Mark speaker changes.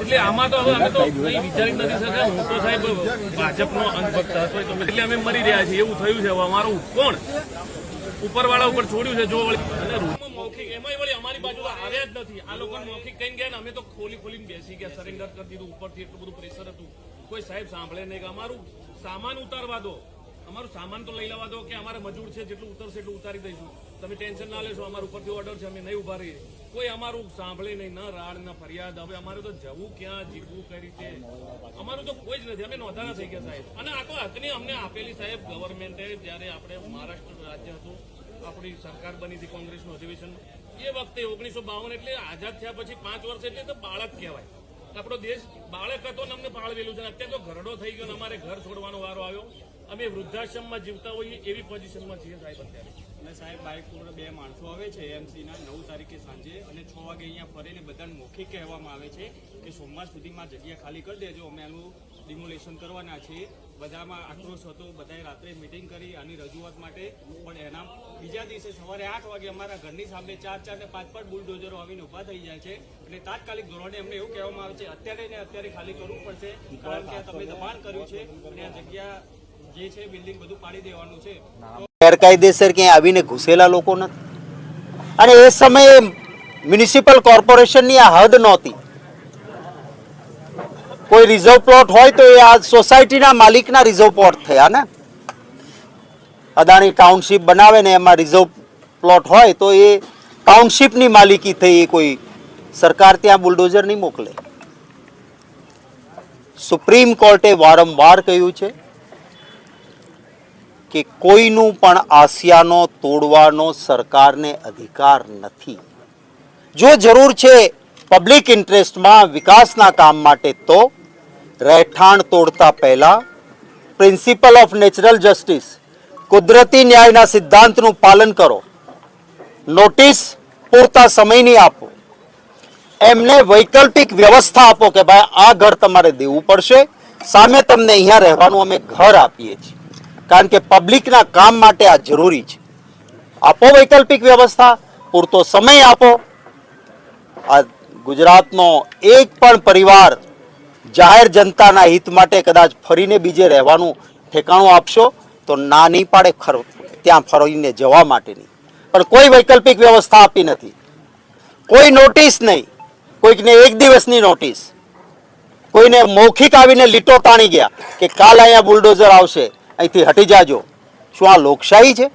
Speaker 1: એટલે આમાં તો હવે અમે તો કંઈ વિચારી નથી શકતા. હું તો સાહેબ ભાજપનો અંધભક્ત હતો એટલે અમે મરી રહ્યા છીએ, એવું થયું છે અમારું. કોણ? ઉપરવાળા ઉપર છોડ્યું છે, જો વળી અને રૂમમાં મૌખિક એમાંય વળી અમારી બાજુ આવ્યા જ નથી. આ લોકો મૌખિક કઈ ગયા ને અમે તો ખોલી ખોલીને બેસી ગયા સરેન્ડર કરી દીધું, ઉપરથી એટલું બધું પ્રેશર હતું. કોઈ સાહેબ સાંભળે નહીં કે અમારું સામાન ઉતારવા દો. અમારું સામાન તો લઈ લેવા દો કે અમારે મજૂર છે, જેટલું ઉતરશે એટલું ઉતારી દઈશું. તમે ટેન્શન ના લેશો, અમારા ઉપરથી ઓર્ડર છે, અમે નહીં ઊભા રહીએ. કોઈ અમારું સાંભળે નહીં, ન રાડ, ન ફરિયાદ. હવે અમારે તો જવું ક્યાં, જીવવું કઈ રીતે? અમારું તો કોઈ જ નથી. અમે નોંધાના થઈ ગયા, સાહેબ. અને આખો હકની અમને આપેલી, સાહેબ ગવર્મેન્ટે જ્યારે આપણે મહારાષ્ટ્ર રાજ્ય હતું, આપણી સરકાર બની હતી કોંગ્રેસનું અધિવેશન. એ વખતે ઓગણીસો બાવન એટલે આઝાદ થયા પછી પાંચ વર્ષ એટલે તો બાળક કહેવાય. આપણો દેશ બાળક હતો ને અમને પાળવેલું છે. અત્યારે તો ઘરડો થઈ ગયો અમારે ઘર છોડવાનો વારો આવ્યો. અમે વૃદ્ધાશ્રમમાં જીવતા હોઈએ એવી પોઝિશનમાં છીએ સાહેબ અત્યારે.
Speaker 2: અને સાહેબ, બાઇક પર બે માણસો આવે છે એમસીના નવ તારીખે સાંજે અને છ વાગે અહીંયા ફરીને બધાને મોખિક કહેવામાં આવે છે કે સોમવાર સુધીમાં જગ્યા ખાલી કરી દેજો. અમે આનું ડિમોલેશન કરવાના છીએ. બધામાં આક્રોશ હતો, બધાએ રાત્રે મિટિંગ કરી આની રજૂઆત માટે. પણ એના બીજા દિવસે સવારે આઠ વાગે અમારા ઘરની સામે ચાર ચાર ને પાંચ પાંચ બુલડોઝરો આવીને ઊભા થઈ જાય છે. અને તાત્કાલિક ધોરણે અમને એવું કહેવામાં આવે છે, અત્યારે ને અત્યારે ખાલી કરવું પડશે. કારણ કે તમે દબાણ કર્યું છે અને આ જગ્યા
Speaker 3: ગેરકાયદેસર ક્યાંય આવીને ઘૂસેલા લોકો નથી. અને એ સમયે મ્યુનિસિપલ કોર્પોરેશનની આ હદ નહોતી. કોઈ રિઝર્વ પ્લોટ હોય તો એ આ સોસાયટીના માલિકના રિઝર્વ પ્લોટ થયા ને? અદાણી ટાઉનશીપ બનાવે ને એમાં રિઝર્વ પ્લોટ હોય તો એ ટાઉનશીપની માલિકી થઈ એ કોઈ સરકાર ત્યાં બુલડોઝર નહીં મોકલે. સુપ્રીમ કોર્ટે વારંવાર કહ્યું છે કે કોઈનું પણ આસિયાનો તોડવાનો સરકારને અધિકાર નથી. જો જરૂર છે પબ્લિક ઇન્ટરેસ્ટમાં વિકાસના કામ માટે તો રહેઠાણ તોડતા પહેલાં પ્રિન્સિપલ ઓફ નેચરલ જસ્ટિસ કુદરતી ન્યાયના સિદ્ધાંતનું પાલન કરો. નોટિસ પૂરતા સમયની આપો. એમને વૈકલ્પિક વ્યવસ્થા આપો કે ભાઈ આ ઘર તમારે દેવું પડશે. સામે તમને અહીંયા રહેવાનું અમે ઘર આપીએ છીએ. કારણ કે પબ્લિકના કામ માટે આ જરૂરી છે. આપો વૈકલ્પિક વ્યવસ્થા, પૂરતો સમય આપો. આ ગુજરાતનો એક પણ પરિવાર જાહેર જનતાના હિત માટે કદાચ ફરીને બીજે રહેવાનું ઠેકાણું આપશો, તો ના નહીં પાડે ખર, ત્યાં ફરીને જવા માટેની. પણ કોઈ વૈકલ્પિક વ્યવસ્થા આપી નથી. કોઈ નોટિસ નહીં. કોઈકને એક દિવસની નોટિસ. કોઈને મૌખિક આવીને લીટો તાણી ગયા કે કાલ અહીંયા બુલડોઝર આવશે. અહીંથી હટી જાજો. શું આ લોકશાહી છે?